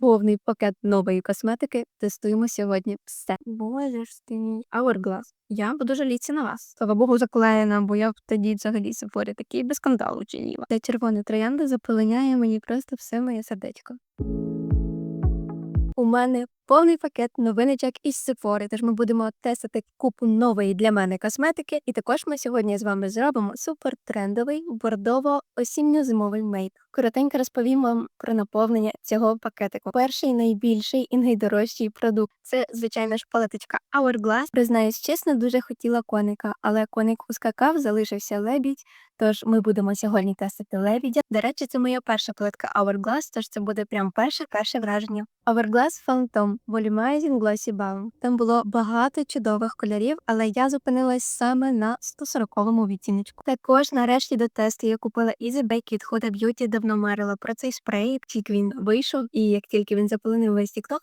повний пакет нової косметики. Тестуємо сьогодні все. Боже ж ти мій. Hourglass. Я буду жалітися на вас. Слава Богу, заклеєна, бо я б тоді взагалі Сефорі такий без скандалу чиніла. Ця червона троянда запеленяє мені просто все моє сердечко. У мене повний пакет новиночок із Sephora, тож ми будемо тестити купу нової для мене косметики. І також ми сьогодні з вами зробимо супертрендовий бордово-осінньо-зимовий мейк. Коротенько розповім вам про наповнення цього пакетику. Перший найбільший і найдорожчий продукт це, звичайно ж, палеточка Hourglass. Признаюсь чесно, дуже хотіла коника, але коник ускакав, залишився лебідь. Тож ми будемо сьогодні тестити лебідя. До речі, це моя перша палетка Hourglass, тож це буде прям перше перше враження. Hourglass Phantom Volumizing Glossy Balm. Там було багато чудових кольорів, але я зупинилась саме на 140-му відтіночку. Також нарешті до тесту я купила Easy Bake від Huda Beauty, давно марила про цей спрей, тільки він вийшов, і як тільки він заполонив весь TikTok,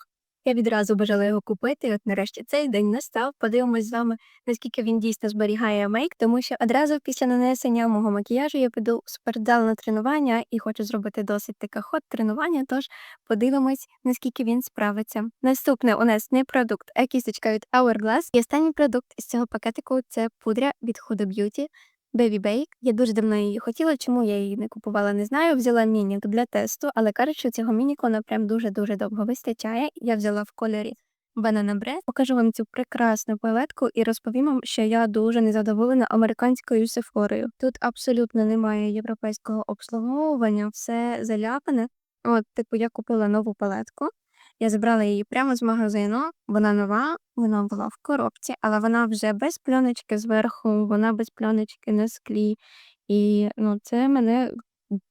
я відразу бажала його купити. От нарешті цей день настав. Подивимось з вами, наскільки він дійсно зберігає мейк, тому що одразу після нанесення мого макіяжу я піду в спортзал на тренування і хочу зробити досить таке ход тренування. Тож подивимось, наскільки він справиться. Наступне у нас не продукт, а кісточка від Hourglass. І останній продукт із цього пакетику це пудря від Huda Beauty. Baby Bake. Я дуже давно її хотіла, чому я її не купувала, не знаю. Взяла мінік для тесту, але кажуть, що цього мініку вона прям дуже-дуже довго вистачає. Я взяла в кольорі Banana Bread. Покажу вам цю прекрасну палетку і розповім вам, що я дуже незадоволена американською сефорою. Тут абсолютно немає європейського обслуговування, все заляпане. От, типу, я купила нову палетку. Я забрала її прямо з магазину. Вона нова, вона була в коробці, але вона вже без пленочки зверху, вона без пленочки на склі. І ну, це мене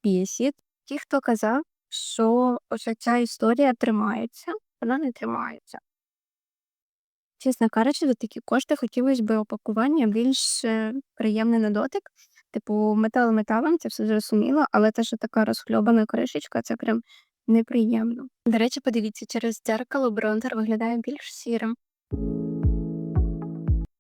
бісить. Ті, хто казав, що ось ця історія тримається, вона не тримається. Чесно кажучи, за такі кошти хотілося б опакування більш приємне на дотик. Типу, метал металом, це все зрозуміло, але те, що така розхльобана кришечка, це прям неприємно. До речі, подивіться, через дзеркало бронзер виглядає більш сірим.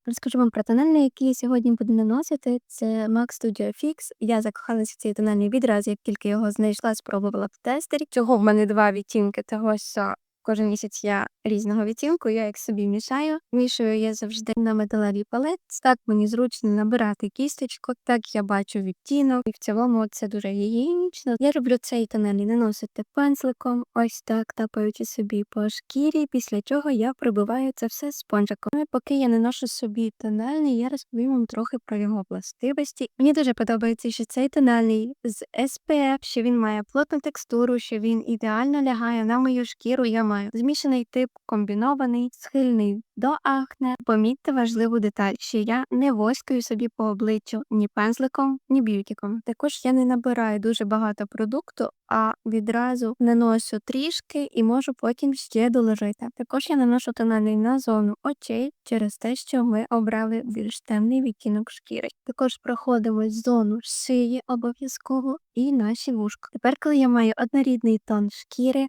Розкажу вам про тональний, який я сьогодні буду наносити. Це MAC Studio Fix. Я закохалася в цей тональний відразу, як тільки його знайшла, спробувала в тестері. Цього в мене два відтінки, того що кожен місяць я різного відтінку, я як собі мішаю. Мішаю я завжди на металевій палет. Так мені зручно набирати кісточку, так я бачу відтінок, і в цілому це дуже гігієнічно. Я люблю цей тональний наносити пензликом, ось так тапаючи собі по шкірі, після чого я прибиваю це все спонжиком. Ну і поки я не ношу собі тональний, я розповім вам трохи про його властивості. Мені дуже подобається, що цей тональний з SPF, що він має плотну текстуру, що він ідеально лягає на мою шкіру. Я маю змішаний тип, комбінований, схильний до акне. Помітьте важливу деталь, що я не воскаю собі по обличчю ні пензликом, ні б'ютіком. Також я не набираю дуже багато продукту, а відразу наношу трішки і можу потім ще доложити. Також я наношу тональний на зону очей через те, що ми обрали більш темний відтінок шкіри. Також проходимо зону шиї обов'язково і наші вушка. Тепер, коли я маю однорідний тон шкіри,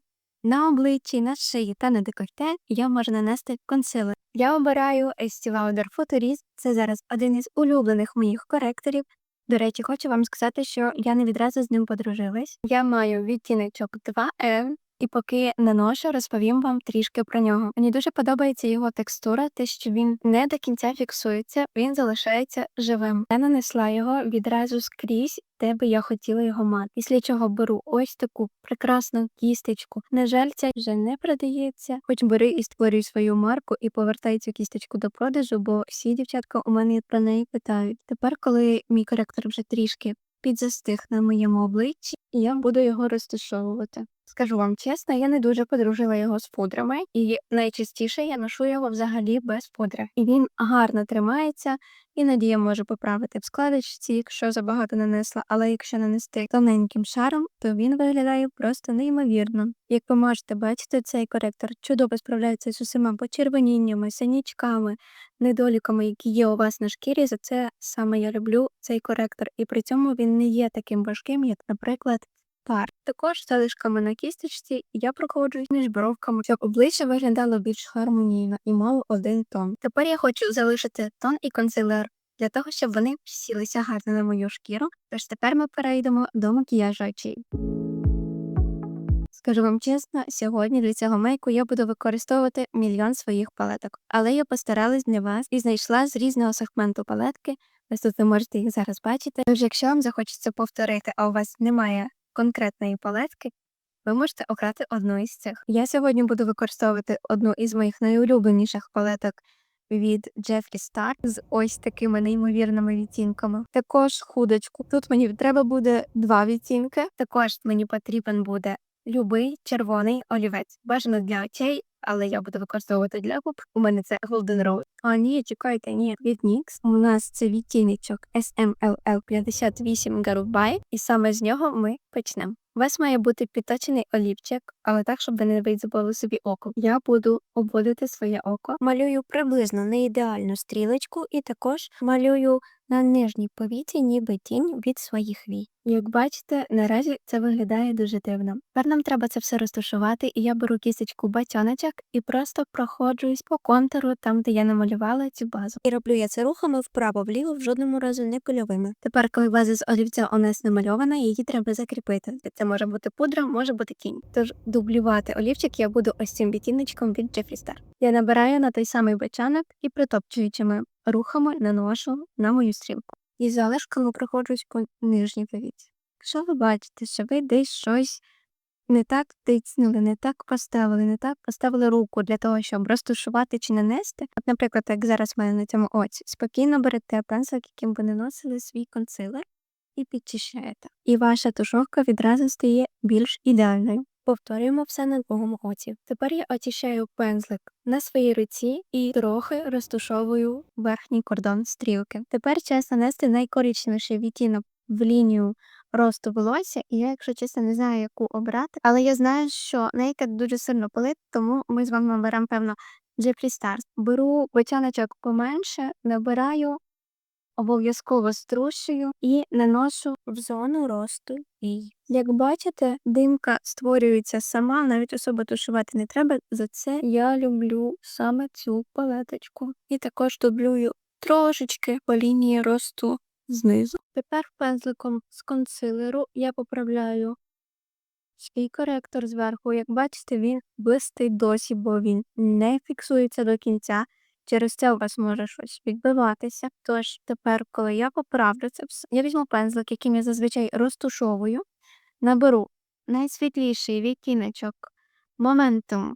на обличчі, на шиї та на декольте я можу нанести консилер. Я обираю Estee Lauder Futurist. Це зараз один із улюблених моїх коректорів. До речі, хочу вам сказати, що я не відразу з ним подружилась. Я маю відтіночок 2F, і поки наношу, розповім вам трішки про нього. Мені дуже подобається його текстура, те, що він не до кінця фіксується, він залишається живим. Я нанесла його відразу скрізь, де би я хотіла його мати. Після чого беру ось таку прекрасну кісточку. На жаль, ця вже не продається, хоч бери і створюй свою марку і повертай цю кісточку до продажу, бо всі дівчатка у мене про неї питають. Тепер, коли мій коректор вже трішки підзастиг на моєму обличчі, я буду його розташовувати. Скажу вам чесно, я не дуже подружила його з пудрами, і найчастіше я ношу його взагалі без пудри. І він гарно тримається, іноді я можу поправити в складочці, якщо забагато нанесла, але якщо нанести тоненьким шаром, то він виглядає просто неймовірно. Як ви можете бачити, цей коректор чудово справляється з усіма почервоніннями, синячками, недоліками, які є у вас на шкірі. За це саме я люблю цей коректор, і при цьому він не є таким важким, як, наприклад, пар. Також залишками на кісточці я проходжу між бровками, щоб обличчя виглядало більш гармонійно і мало один тон. Тепер я хочу залишити тон і консилер для того, щоб вони сілися гарно на мою шкіру. Тож тепер ми перейдемо до макіяжу очей. Скажу вам чесно, сьогодні для цього мейку я буду використовувати мільйон своїх палеток, але я постаралась для вас і знайшла з різного сегменту палетки. Ось тут ви можете їх зараз бачити. Тож, якщо вам захочеться повторити, а у вас немає конкретної палетки, ви можете обрати одну із цих. Я сьогодні буду використовувати одну із моїх найулюбленіших палеток від Jeffree Star з ось такими неймовірними відтінками. Також худочку. Тут мені треба буде два відтінки. Також мені потрібен буде любий червоний олівець. Бажано для очей, але я буду використовувати для губ. У мене це Golden Rose. А ні, чекайте, ні, від NYX. У нас це відтіночок SMLL 58 Garubay, і саме з нього ми почнемо. У вас має бути підточений олівчик, але так, щоб ви не визабили собі око. Я буду обводити своє око. Малюю приблизно не ідеальну стрілочку, і також малюю на нижній повіці, ніби тінь від своїх вій. Як бачите, наразі це виглядає дуже дивно. Тепер нам треба це все розташувати, і я беру кісточку батьоночок і просто проходжусь по контуру там, де я намалювала цю базу. І роблю я це рухами вправо-вліво, в жодному разу не кульовими. Тепер, коли база з олівця у нас намальована, її треба закріпити. Це може бути пудра, може бути тінь. Тож дублювати олівчик я буду ось цим відтіночком від Jeffree Star. Я набираю на той самий бачанок і притопчуючими рухами наношу на мою стрілку. І залишками проходжусь по нижній повіці. Якщо ви бачите, що ви десь щось не так тицнули, не так поставили, не так поставили руку для того, щоб розташувати чи нанести. От, наприклад, як зараз в мене на цьому оці, спокійно берете пензлик, яким ви наносили свій консилер, і підчищаєте. І ваша тушовка відразу стає більш ідеальною. Повторюємо все на другому оці. Тепер я очищаю пензлик на своїй руці і трохи розтушовую верхній кордон стрілки. Тепер час нанести найкоричневіший відтінок в лінію росту волосся, і я, якщо чесно, не знаю, яку обрати, але я знаю, що нейкад дуже сильно палить, тому ми з вами беремо, певно, Jeffree Stars. Беру бочаночок поменше, набираю обов'язково струшую і наношу в зону росту вій. Як бачите, димка створюється сама, навіть особо тушувати не треба. За це я люблю саме цю палеточку. І також дублюю трошечки по лінії росту знизу. Тепер пензликом з консилеру я поправляю свій коректор зверху. Як бачите, він блистить досі, бо він не фіксується до кінця. Через це у вас може щось відбиватися. Тож тепер, коли я поправлю це я візьму пензлик, яким я зазвичай розтушовую, наберу найсвітліший відтіночок моментум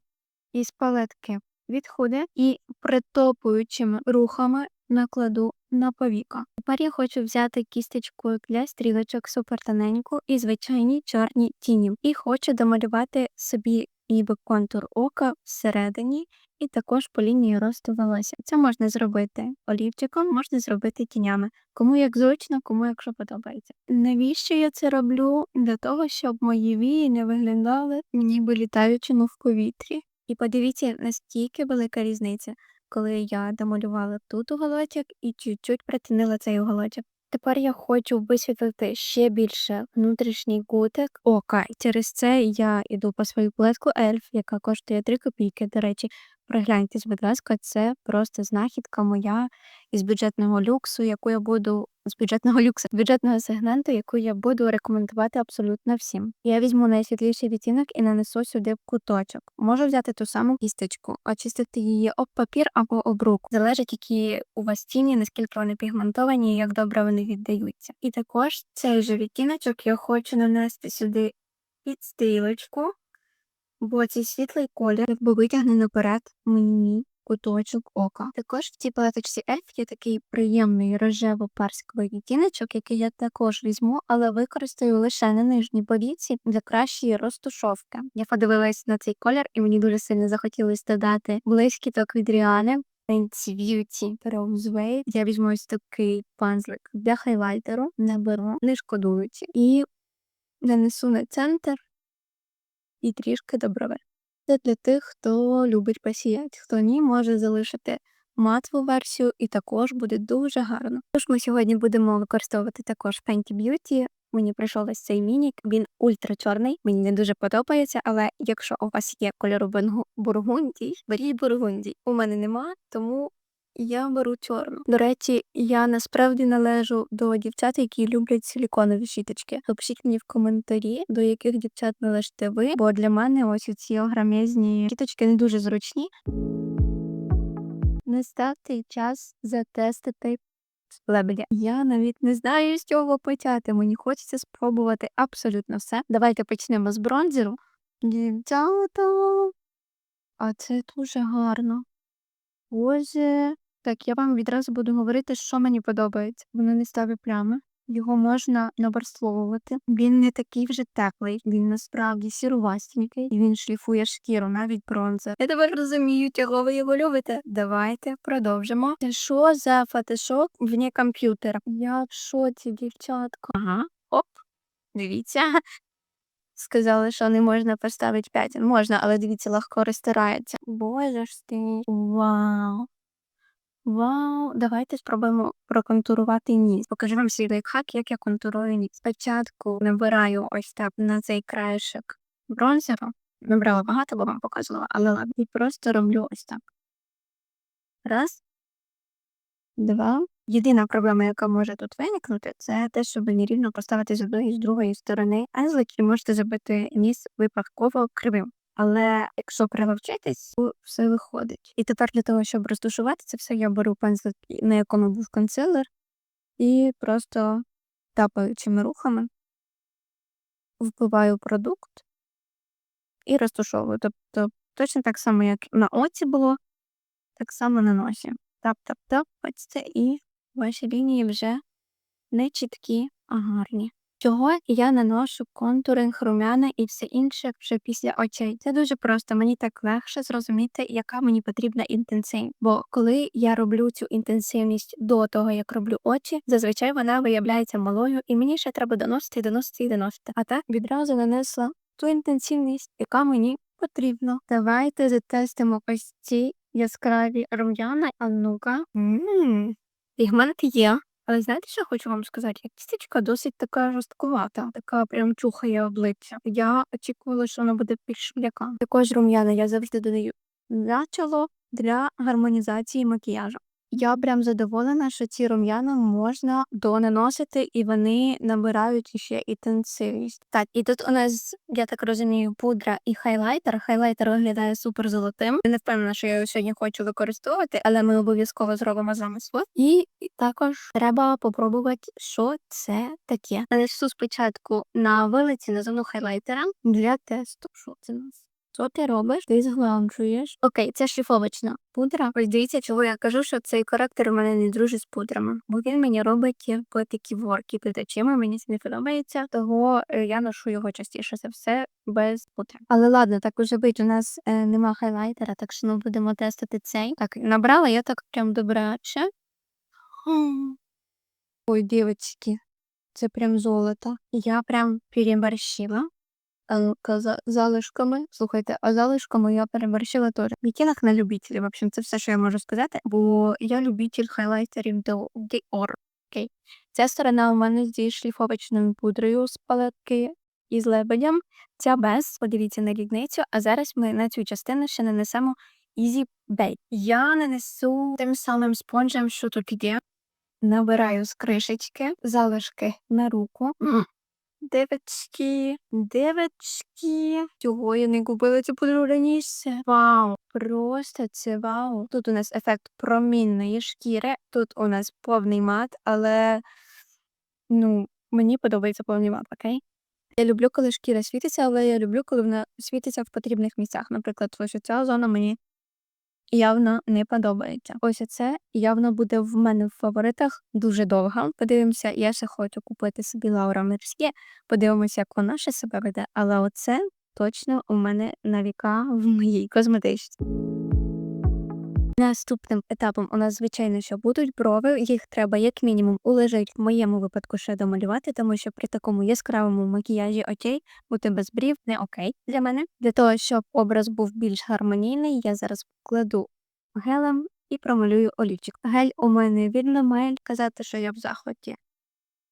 із палетки від худи і притопуючими рухами накладу на повіка. Тепер я хочу взяти кісточку для стрілочок супер тоненьку і звичайні чорні тіні. І хочу домалювати собі ніби контур ока всередині і також по лінії росту волосся. Це можна зробити олівчиком, можна зробити тінями. Кому як зручно, кому якщо подобається. Навіщо я це роблю? Для того, щоб мої вії не виглядали ніби літаючими в повітрі. І подивіться, наскільки велика різниця, коли я домалювала тут уголочок і чуть-чуть притинила цей уголочок. Тепер я хочу висвітлити ще більше внутрішній кутик ока. Через це я йду по свою плетку ельф, яка коштує 3 копійки. До речі, Пригляньтесь, будь ласка, це просто знахідка моя із бюджетного люксу, яку я буду з бюджетного люксу, бюджетного сегменту, яку я буду рекомендувати абсолютно всім. Я візьму найсвітліший відтінок і нанесу сюди куточок. Можу взяти ту саму кісточку, очистити її об папір або об руку. Залежить, які у вас тіні, наскільки вони пігментовані і як добре вони віддаються. І також цей же відтіночок я хочу нанести сюди під стрілочку. Бо цей світлий колір якби витягне наперед мені куточок ока. Також в цій палеточці ельф є такий приємний рожево-парсковий відтіночок, який я також візьму, але використаю лише на нижній повіці для кращої розтушовки. Я подивилась на цей колір, і мені дуже сильно захотілося додати блискіток від Ріани. Beauty Rose Я візьму ось такий панзлик для хайлайтеру, наберу, не шкодуючи, і нанесу на центр і трішки доброве. Це для тих, хто любить посіяти, хто ні, може залишити матову версію і також буде дуже гарно. Тож ми сьогодні будемо використовувати також Fenty Beauty. Мені прийшов ось цей мінік, він ультра чорний, мені не дуже подобається, але якщо у вас є кольору бургундій, беріть бургундій. У мене нема, тому Я беру чорну. До речі, я насправді належу до дівчат, які люблять силіконові щіточки. Напишіть мені в коментарі, до яких дівчат належите ви, бо для мене ось ці огромезні щіточки не дуже зручні. Настав цей час затестити лебедя. Я навіть не знаю, з чого почати. Мені хочеться спробувати абсолютно все. Давайте почнемо з бронзеру. Дівчата. А це дуже гарно. Боже. Так, я вам відразу буду говорити, що мені подобається. Воно не ставить плями. Його можна набарствовувати. Він не такий вже теплий, він насправді сірувастенький, і він шліфує шкіру, навіть бронзер. Я тепер розумію, чого ви його любите. Давайте продовжимо. Що за фотошоп вне комп'ютера? Я в шоці, дівчатка. Ага, оп, дивіться. Сказали, що не можна поставити 5. Можна, але дивіться, легко розтирається. Боже ж ти. Вау. Вау, давайте спробуємо проконтурувати ніс. Покажу вам свій лайфхак, як я контурую ніс. Спочатку набираю ось так на цей краєшок бронзеру. Набрала багато, бо вам показувала, але ладно. І просто роблю ось так. Раз. Два. Єдина проблема, яка може тут виникнути, це те, щоб нерівно поставити з одної і з другої сторони пензлик і можете зробити ніс випадково кривим. Але якщо приловчитись, то все виходить. І тепер для того, щоб розташувати це все, я беру пензлик, на якому був консилер, і просто тапаючими рухами впливаю продукт і розташовую. Тобто точно так само, як на оці було, так само на носі. Тап-тап-тап, це, і ваші лінії вже не чіткі, а гарні. Чого я наношу контуринг, румяна і все інше вже після очей. Це дуже просто. Мені так легше зрозуміти, яка мені потрібна інтенсивність. Бо коли я роблю цю інтенсивність до того, як роблю очі, зазвичай вона виявляється малою, і мені ще треба доносити, доносити і доносити. А так відразу нанесла ту інтенсивність, яка мені потрібна. Давайте затестимо ось ці яскраві рум'яна. А ну-ка. Пігмент є. Але знаєте, що хочу вам сказати? Як тістечка досить така жорсткувата, така прям чухає обличчя. Я очікувала, що вона буде більш м'яка. Також рум'яна я завжди додаю начало для гармонізації макіяжу. Я прям задоволена, що ці рум'яна можна донаносити, і вони набирають ще інтенсивність. Так, і тут у нас, я так розумію, пудра і хайлайтер. Хайлайтер виглядає супер золотим. Не впевнена, що я його сьогодні хочу використовувати, але ми обов'язково зробимо з вами свод. І також треба попробувати, що це таке. Нанесу спочатку на вилиці на зону хайлайтера для тесту. Що це нас? Що ти робиш? Ти згладжуєш. Окей, це шліфовочна пудра. Ось дивіться, чого я кажу, що цей коректор у мене не дружить з пудрами, бо він мені робить по такі ворки під очима. Мені це не подобається, того е, я ношу його частіше за все без пудри. Але ладно, так уже бить. У нас е, нема хайлайтера, так що ми будемо тестити цей. Так, набрала я так прям добряче. Ой, дівчатки, це прям золото. Я прям переборщила. Залишками. Слухайте, а залишками я переборщила теж. Відтінок на любителі. В общем, це все, що я можу сказати, бо я любитель хайлайтерів Dior. Окей. Ця сторона у мене зі шліфовочною пудрою з палетки і з лебедем. Ця без, подивіться на рідницю, а зараз ми на цю частину ще нанесемо Easy Bake. Я нанесу тим самим спонжем, що тут є. Набираю з кришечки, залишки на руку. Девочки, девочки. Чого я не купила цю пудру раніше? Вау! Просто це вау. Тут у нас ефект промінної шкіри, тут у нас повний мат, але ну, мені подобається повний мат, окей? Я люблю, коли шкіра світиться, але я люблю, коли вона світиться в потрібних місцях. Наприклад, ось ця зона мені явно не подобається. Ось це явно буде в мене в фаворитах дуже довго. Подивимося, я ще хочу купити собі Лаура Мерсьє, подивимося, як вона ще себе веде, але оце точно у мене на віка в моїй косметичці. Наступним етапом у нас, звичайно, що будуть брови. Їх треба як мінімум улежить в моєму випадку ще домалювати, тому що при такому яскравому макіяжі очей бути без брів не окей для мене. Для того, щоб образ був більш гармонійний, я зараз кладу гелем і промалюю олівчик. Гель у мене вільно має казати, що я в захваті.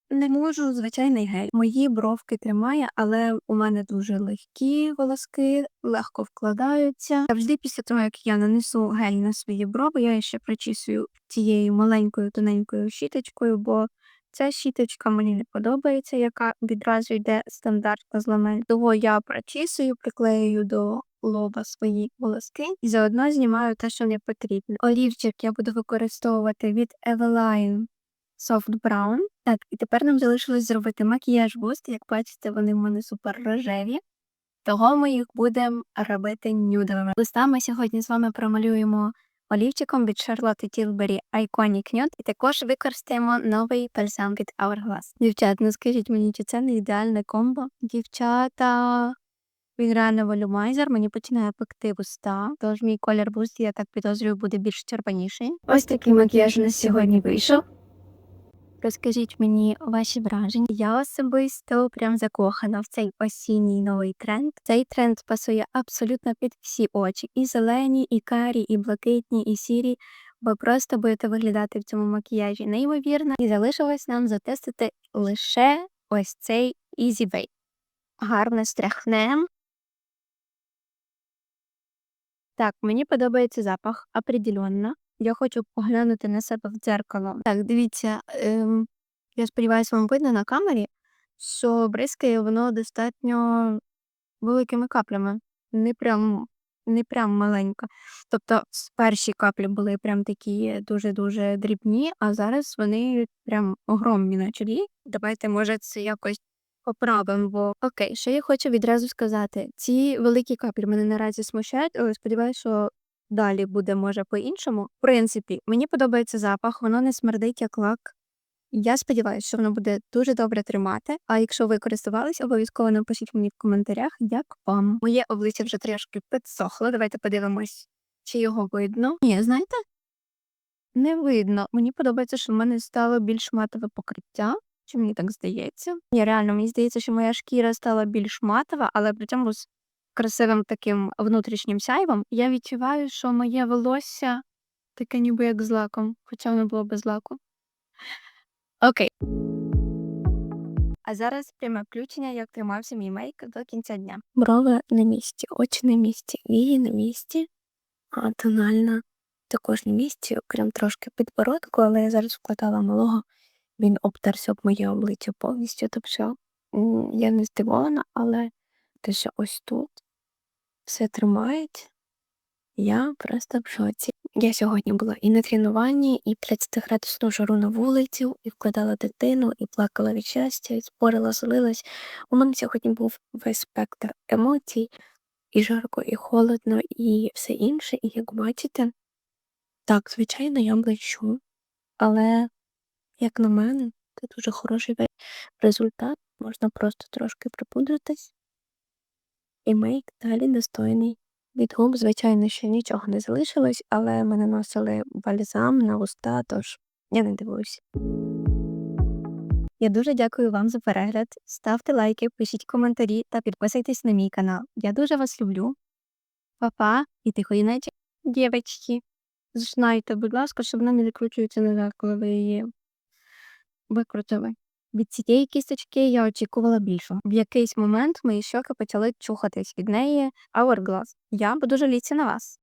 Не можу звичайний гель. Мої бровки тримає, але у мене дуже легкі волоски, легко вкладаються. Завжди після того, як я нанесу гель на свої брови, я ще прочісую цією маленькою тоненькою щіточкою, бо ця щіточка мені не подобається, яка відразу йде стандартно з ламель. Того я прочісую, приклею до лоба свої волоски і заодно знімаю те, що не потрібно. Олівчик я буду використовувати від Eveline Soft Brown. Так, і тепер нам залишилось зробити макіяж буст. Як бачите, вони в мене супер рожеві. Того ми їх будемо робити нюдовими. Листа ми сьогодні з вами промалюємо олівчиком від Charlotte Tilbury Iconic Nude і також використаємо новий бальзам від Hourglass. Дівчат, ну скажіть мені, чи це не ідеальне комбо? Дівчата, він реально волюмайзер, мені починає пекти вуста, тож мій колір буст, я так підозрюю, буде більш червоніший. Ось такий макіяж у нас сьогодні вийшов. Розкажіть мені ваші враження. Я особисто прям закохана в цей осінній новий тренд. Цей тренд пасує абсолютно під всі очі: і зелені, і карі, і блакитні, і сірі. Ви просто будете виглядати в цьому макіяжі неймовірно. І залишилось нам затестити лише ось цей Easy Way. Гарно стряхнем. Так, мені подобається запах определенно. Я хочу поглянути на себе в дзеркало. Так, дивіться, ем, я сподіваюся, вам видно на камері, що бризкає воно достатньо великими каплями. Не прям, не прям маленько. Тобто перші каплі були прям такі дуже-дуже дрібні, а зараз вони прям огромні на чолі. Давайте, може, це якось поправимо, бо окей, що я хочу відразу сказати. Ці великі каплі мене наразі смущають, але сподіваюся, що далі буде може по-іншому. В принципі, мені подобається запах, воно не смердить як лак. Я сподіваюся, що воно буде дуже добре тримати. А якщо ви користувались, обов'язково напишіть мені в коментарях, як вам. Моє обличчя вже трішки підсохло. Давайте подивимось, чи його видно. Ні, знаєте? Не видно. Мені подобається, що в мене стало більш матове покриття. Чи мені так здається? Ні, реально, мені здається, що моя шкіра стала більш матова, але при цьому красивим таким внутрішнім сяйвом. Я відчуваю, що моє волосся таке ніби як з лаком, хоча воно було без лаку. Окей. А зараз пряме включення, як тримався мій мейк до кінця дня. Брови на місці, очі на місці, вії на місці, а тональна також на місці, окрім трошки підбородку, але я зараз вкладала малого, він обтерся об моє обличчя повністю. Тобто я не здивована, але те, що ось тут все тримають, я просто в шоці. Я сьогодні була і на тренуванні, і 30-градусну жару на вулиці, і вкладала дитину, і плакала від щастя, і спорила, злилась. У мене сьогодні був весь спектр емоцій, і жарко, і холодно, і все інше. І як бачите, так, звичайно, я блищу, але, як на мене, це дуже хороший результат. Можна просто трошки припудритись, і мейк далі достойний. Від губ, звичайно, ще нічого не залишилось, але ми наносили бальзам на уста, тож я не дивуюся. Я дуже дякую вам за перегляд. Ставте лайки, пишіть коментарі та підписуйтесь на мій канал. Я дуже вас люблю. Па-па і тихої ночі, дівчатки. Знайте, будь ласка, щоб вона не закручується назад, коли ви її викрутили. Від цієї кісточки я очікувала більшого. В якийсь момент мої щоки почали чухатись від неї Hourglass. Я буду жалітися на вас.